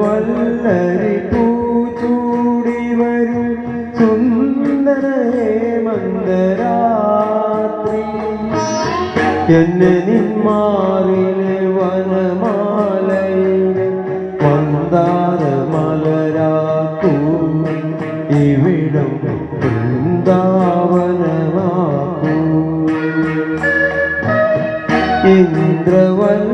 വല്ലരി പൂച്ചൂടി വരും. സുന്ദരേ മന്ദരാത്രി. എന്നെ നിന്മാറിലെ ഇവിടം ഇന്ദ്രവല്ല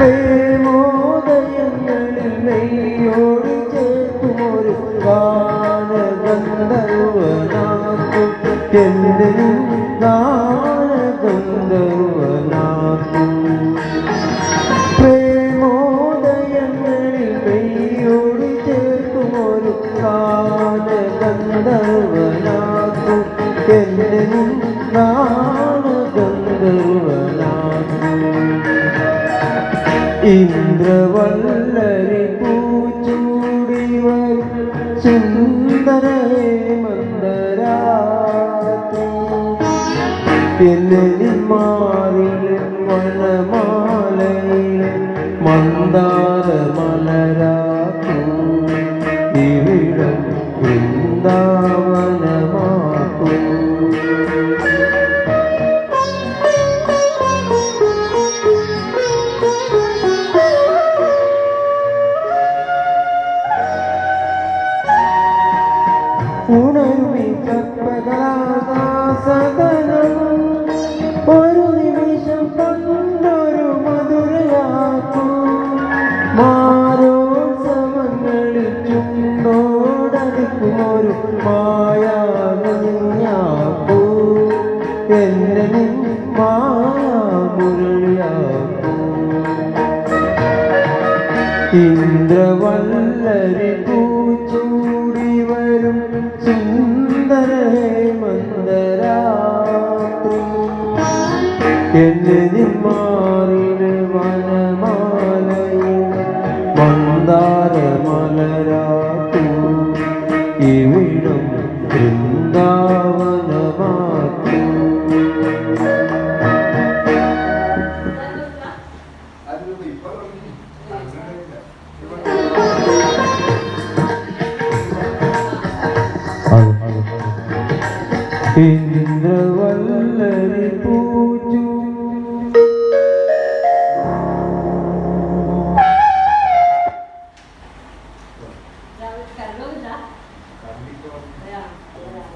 പ്രേമോദയങ്ങളിൽ നെയ്യോട് ചേർത്തുമൊരു ഗാനഗന്ധർവനാക്കും ഇന്ദ്രവല്ലരി പൂച്ചൂടിവർ സുന്ദരേ എന്നെ മാറിലെ വനമാലയിലെ മന്ദാര മലരാക്കൂ ഇവിടം വൃന്ദാവനമാക്കൂ ഉണരുമി കൽപ്പകലാസദനം ഒരു നിമിഷം കണ്ടൊരു മധുരയാക്കും മാരോത്സവങ്ങളിൽ ചുണ്ടോടടിക്കും ഒരു മായാകുഞ്ഞാക്കൂ എന്നെ നിൻ ഇന്ദ്രവല്ലരി പൂച്ചൂടി എന്നെ നിന്മാറിലെ വനമാലയിൽ മന്ദാര മലരാക്കൂ ഇവിടം വൃന്ദാവനമാക്കൂ. 哎呀别的还